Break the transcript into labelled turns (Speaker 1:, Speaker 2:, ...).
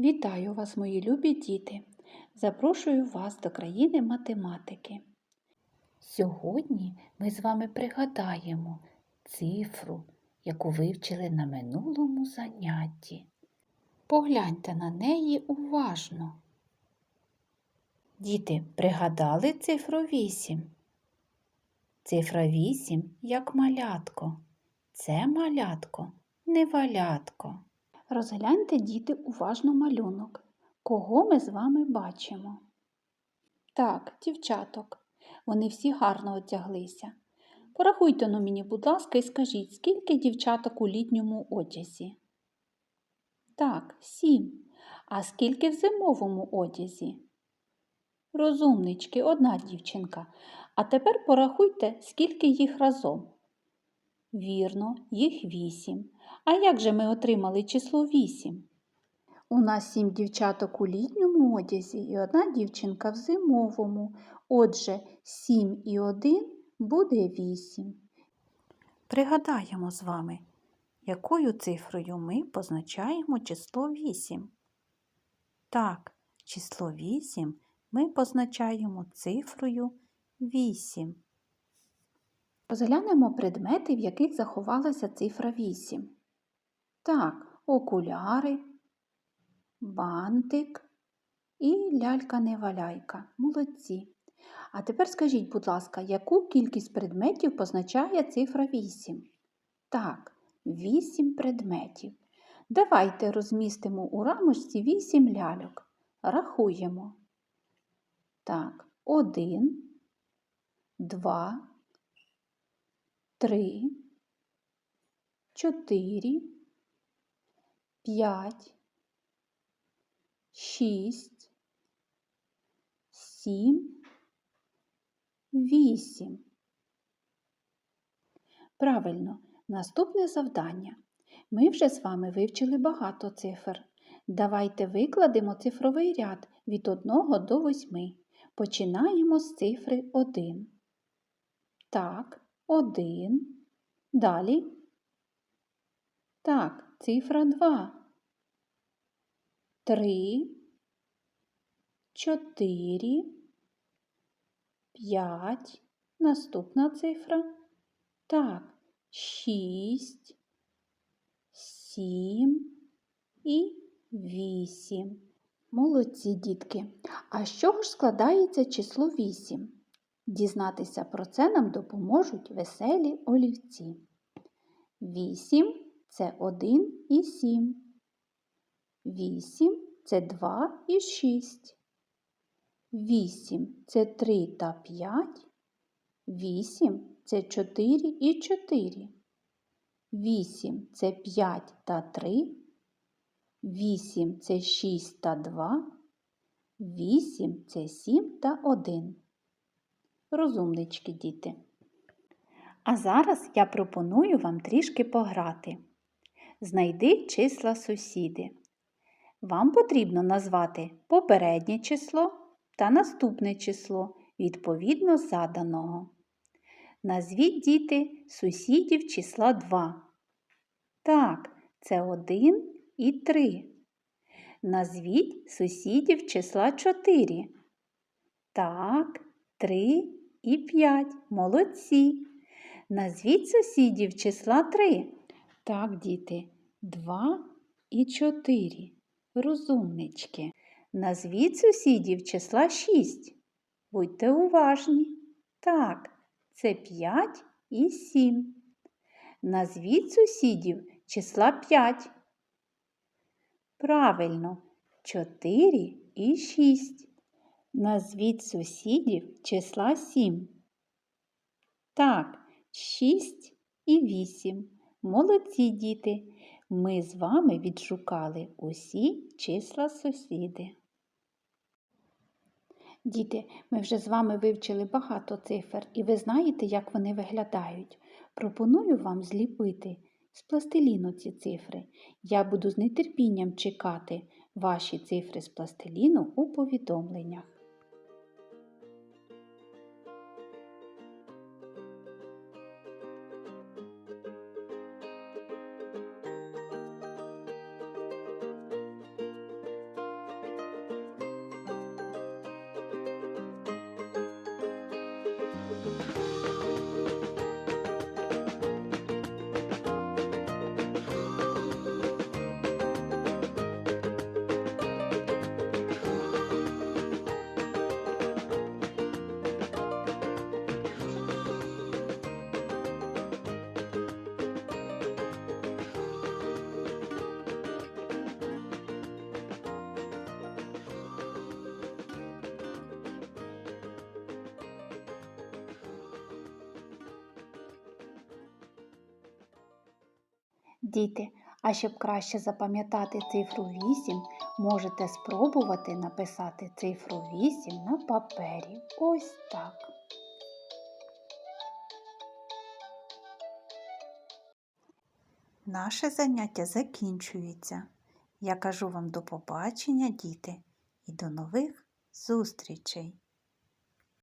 Speaker 1: Вітаю вас, мої любі діти! Запрошую вас до країни математики. Сьогодні ми з вами пригадаємо цифру, яку вивчили на минулому занятті. Погляньте на неї уважно. Діти, пригадали цифру 8? Цифра 8 як малятко. Це малятко, не валятко. Розгляньте, діти, уважно малюнок. Кого ми з вами бачимо? Так, дівчаток. Вони всі гарно одяглися. Порахуйте но мені, будь ласка, і скажіть, скільки дівчаток у літньому одязі? Так, сім. А скільки в зимовому одязі? Розумнички, одна дівчинка. А тепер порахуйте, скільки їх разом. Вірно, їх вісім. А як же ми отримали число вісім? У нас сім дівчаток у літньому одязі і одна дівчинка в зимовому. Отже, сім і один буде вісім. Пригадаємо з вами, якою цифрою ми позначаємо число 8. Так, число 8 ми позначаємо цифрою 8. Розглянемо предмети, в яких заховалася цифра 8. Так, окуляри, бантик і лялька-неваляйка. Молодці. А тепер скажіть, будь ласка, яку кількість предметів позначає цифра 8? Так, 8 предметів. Давайте розмістимо у рамочці 8 ляльок. Рахуємо. Так, 1, 2, 3, 4, 5, 6, 7, 8. Правильно, наступне завдання. Ми вже з вами вивчили багато цифр. Давайте викладемо цифровий ряд від 1 до 8. Починаємо з цифри 1. Так, 1. Далі. Так, цифра 2. 3, 4, 5. Наступна цифра. Так, 6, 7 і 8. Молодці дітки. А з чого ж складається число 8? Дізнатися про це нам допоможуть веселі олівці. 8 це 1 і 7. 8 це 2 і 6. 8 це 3 та 5. 8 це 4 і 4. 8 це 5 та 3. 8 це 6 та 2. 8 це 7 та 1. Розумнички, діти. А зараз я пропоную вам трішки пограти. Знайди числа сусіди. Вам потрібно назвати попереднє число та наступне число відповідно заданого. Назвіть діти сусідів числа 2. Так, це 1 і 3. Назвіть сусідів числа 4. Так, 3 і 5. Молодці. Назвіть сусідів числа 3. Так, діти, 2 і 4. Розумнички. Назвіть сусідів числа 6. Будьте уважні. Так, це 5 і 7. Назвіть сусідів числа 5. Правильно, 4 і 6. Назвіть сусідів числа 7. Так, 6 і 8. Молодці діти. Ми з вами відшукали усі числа сусіди. Діти, ми вже з вами вивчили багато цифр, і ви знаєте, як вони виглядають. Пропоную вам зліпити з пластиліну ці цифри. Я буду з нетерпінням чекати ваші цифри з пластиліну у повідомленнях. Діти, а щоб краще запам'ятати цифру 8, можете спробувати написати цифру 8 на папері. Ось так. Наше заняття закінчується. Я кажу вам до побачення, діти, і до нових зустрічей!